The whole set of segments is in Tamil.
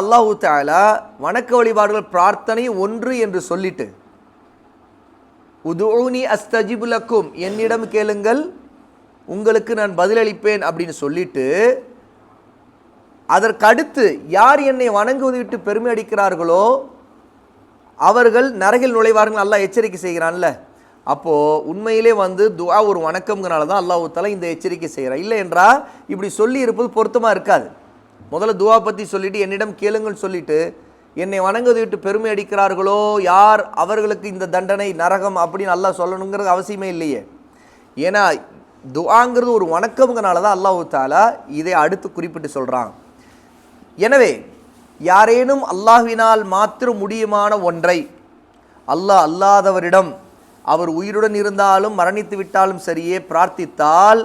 அல்லாஹு தாலா வணக்க வழிபாடுகள் பிரார்த்தனை ஒன்று என்று சொல்லிட்டு உதுனி அஸ்தஜிபுலக்கும் என்னிடம் கேளுங்கள் உங்களுக்கு நான் பதிலளிப்பேன் அப்படின்னு சொல்லிட்டு அதற்கடுத்து யார் என்னை வணங்குவதை விட்டு பெருமை அடிக்கிறார்களோ அவர்கள் நரகில் நுழைவார்கள் அல்லாஹ் எச்சரிக்கை செய்கிறான்ல. அப்போ உண்மையிலே வந்து துவா ஒரு வணக்கம்ங்கிறனால தான் அல்லாஹ் இந்த எச்சரிக்கை செய்கிறான். இல்லை என்றால் இப்படி சொல்லி இருப்பது பொருத்தமாக இருக்காது. முதல்ல துவா பற்றி சொல்லிவிட்டு என்னிடம் கேளுங்கன்னு சொல்லிட்டு என்னை வணங்குவதை விட்டு பெருமை அடிக்கிறார்களோ? யார் அவர்களுக்கு இந்த தண்டனை நரகம் அப்படின்னு அல்லாஹ் சொல்லணுங்கிறது அவசியமே இல்லையே. ஏன்னா துவாங்கிறது ஒரு வணக்கம்ங்கிறனால தான் அல்லாஹ் தாலா இதை அடுத்து குறிப்பிட்டு சொல்கிறான் எனவே யாரேனும் அல்லாஹ்வினால் மாத்திரம் முடியுமான ஒன்றை அல்லாஹ் அல்லாதவரிடம் அவர் உயிருடன் இருந்தாலும் மரணித்து விட்டாலும் சரியே பிரார்த்தித்தால்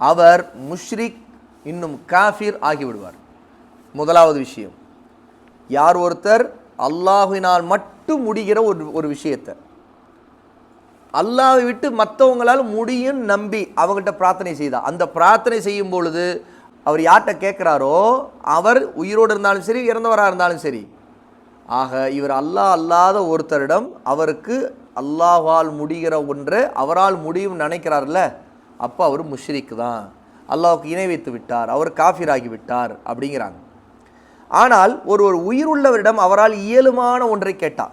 அவர் முஷ்ரிக் இன்னும் காஃபிர் ஆகிவிடுவார். முதலாவது விஷயம். யார் ஒருத்தர் அல்லாஹினால் மட்டும் முடிகிற ஒரு ஒரு விஷயத்தை. அல்லாவை விட்டு மற்றவங்களால் முடியும் நம்பி அவங்கள்ட்ட பிரார்த்தனை செய்தா. அந்த பிரார்த்தனை செய்யும் பொழுது அவர் யார்கிட்ட கேட்குறாரோ அவர் உயிரோடு இருந்தாலும் சரி இறந்தவராக இருந்தாலும் சரி. ஆக இவர் அல்லாஹ் அல்லாத ஒருத்தரிடம் அவருக்கு அல்லாஹால் முடிகிற ஒன்று அவரால் முடியும் நினைக்கிறார்ல அப்போ அவர் முஷ்ரிக் தான். அல்லாவுக்கு இணை வைத்து விட்டார். அவர் காஃபிராகி விட்டார் அப்படிங்கிறாங்க. ஆனால் ஒரு ஒரு உயிருள்ளவரிடம் அவரால் இயலுமான ஒன்றை கேட்டார்.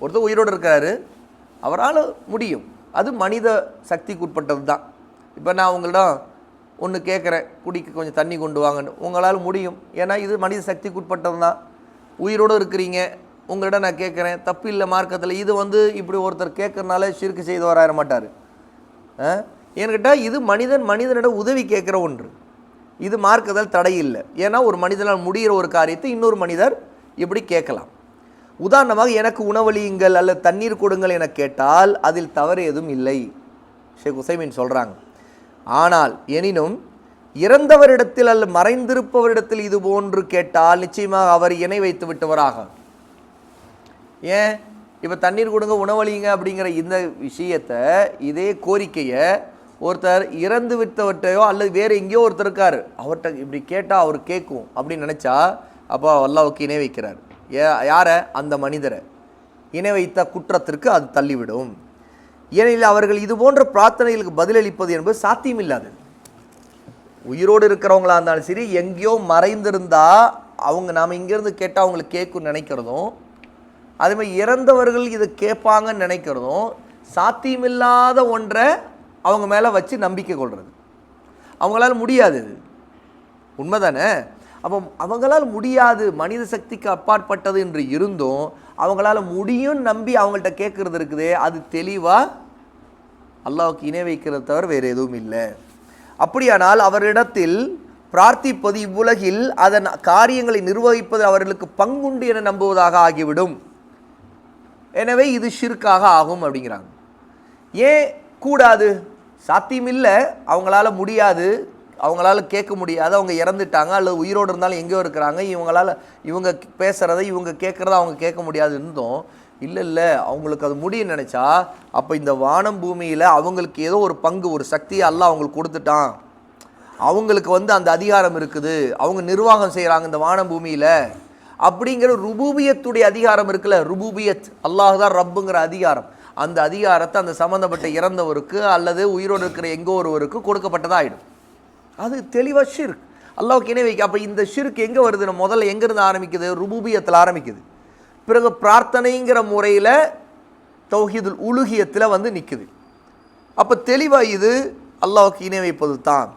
ஒருத்தர் உயிரோடு இருக்கிறாரு அவரால் முடியும். அது மனித சக்திக்கு உட்பட்டது தான் இப்போ நான் உங்களிடம் ஒன்று கேட்குறேன் குடிக்க கொஞ்சம் தண்ணி கொண்டு வாங்கன்னு. உங்களால் முடியும். ஏன்னா இது மனித சக்திக்கு உட்பட்டது தான் உயிரோடு இருக்கிறீங்க உங்கள்கிட்ட நான் கேட்குறேன். தப்பு இல்லை மார்க்கத்தில் இது வந்து இப்படி ஒருத்தர் கேட்கறனால ஷிர்க்கு செய்தவராயிர மாட்டார். ஏன்னு கேட்டால் இது மனிதன் மனிதனிடம் உதவி கேட்குற ஒன்று. இது மார்க்கத்தில் தடை இல்லை. ஏன்னா ஒரு மனிதனால் முடிகிற ஒரு காரியத்தை இன்னொரு மனிதர் இப்படி கேட்கலாம். உதாரணமாக எனக்கு உணவளியுங்கள் அல்லது தண்ணீர் கொடுங்கள் என கேட்டால் அதில் தவறு எதுவும் இல்லை. ஷேக் உசைமின் சொல்கிறாங்க ஆனால் எனினும் இறந்தவரிடத்தில் அல்லது மறைந்திருப்பவரிடத்தில் இது போன்று கேட்டால் நிச்சயமாக அவர் இணை வைத்து விட்டவராக. ஏன்? இப்போ தண்ணீர் கொடுங்க உணவளிங்க அப்படிங்கிற இந்த விஷயத்தை இதே கோரிக்கையை ஒருத்தர் இறந்து விட்டவர்கிட்டயோ அல்லது வேறு எங்கேயோ ஒருத்தர் இருக்கார். அவர்கிட்ட இப்படி கேட்டால் அவர் கேட்கும் அப்படின்னு நினச்சா அப்போ அல்லாவுக்கு இணை வைக்கிறார். ஏ யாரை? அந்த மனிதரை. இணை வைத்த குற்றத்திற்கு அது தள்ளிவிடும். ஏனெனில் அவர்கள் இது போன்ற பிரார்த்தனைகளுக்கு பதிலளிப்பது என்பது சாத்தியமில்லாது. உயிரோடு இருக்கிறவங்களா இருந்தாலும் சரி எங்கேயோ மறைந்திருந்தா அவங்க நாம் இங்கேருந்து கேட்டால் அவங்களுக்கு கேட்கும் நினைக்கிறதும் அதே மாதிரி இறந்தவர்கள் இதை கேட்பாங்கன்னு நினைக்கிறதும் சாத்தியமில்லாத ஒன்றை அவங்க மேலே வச்சு நம்பிக்கை கொள்வது அவங்களால முடியாது இது. உண்மைதானே? அப்போ அவங்களால் முடியாது மனித சக்திக்கு அப்பாற்பட்டது என்று இருந்தும் அவங்களால முடியும் நம்பி அவங்கள்ட்ட கேட்குறது இருக்குதே அது தெளிவாக அல்லாவுக்கு இணை வைக்கிறத தவிர வேறு எதுவும் இல்லை. அப்படியானால் அவரிடத்தில் பிரார்த்திப்பது இவ்வுலகில் அதன் காரியங்களை நிர்வகிப்பது அவர்களுக்கு பங்குண்டு என நம்புவதாக ஆகிவிடும். எனவே இது ஷிர்காக ஆகும் அப்படிங்கிறாங்க. ஏன் கூடாது? சாத்தியமில்லை. அவங்களால முடியாது. அவங்களால கேட்க முடியாது. அவங்க இறந்துட்டாங்க. அல்லது உயிரோடு இருந்தாலும் எங்கேயோ இருக்கிறாங்க. இவங்களால இவங்க பேசுகிறத இவங்க கேட்குறத அவங்க கேட்க முடியாது இருந்தும் இல்லை இல்லை. அவங்களுக்கு அது முடியும்னு நினச்சா அப்போ இந்த வானம் பூமியில் அவங்களுக்கு ஏதோ ஒரு பங்கு ஒரு சக்தியை அல்லாஹ் அவங்களுக்கு கொடுத்துட்டான். அவங்களுக்கு வந்து அந்த அதிகாரம் இருக்குது. அவங்க நிர்வாகம் செய்கிறாங்க இந்த வானம் பூமியில். அப்படிங்கிற ருபூபியத்துடைய அதிகாரம் இருக்குல்ல. ருபூபியத். அல்லாஹ் தான் ரப்புங்கிற அதிகாரம். அந்த அதிகாரத்தை அந்த சம்மந்தப்பட்ட இறந்தவருக்கு அல்லது உயிரோடு இருக்கிற எங்கோ ஒருவருக்கு கொடுக்கப்பட்டதாகிடும் அது தெளிவாக ஷிர்க். அல்லாவுக்கு இணை வைக்க அப்போ இந்த ஷிர்க் எங்கே வருது முதல்ல எங்கேருந்து ஆரம்பிக்குது? ருபூபியத்தில் ஆரம்பிக்குது. பிறகு பிரார்த்தனைங்கிற முறையில் தௌஹீதுல் உலுகியத்தில் வந்து நிற்குது அப்போ தெளிவாக இது அல்லாவுக்கு இணை வைப்பது தான்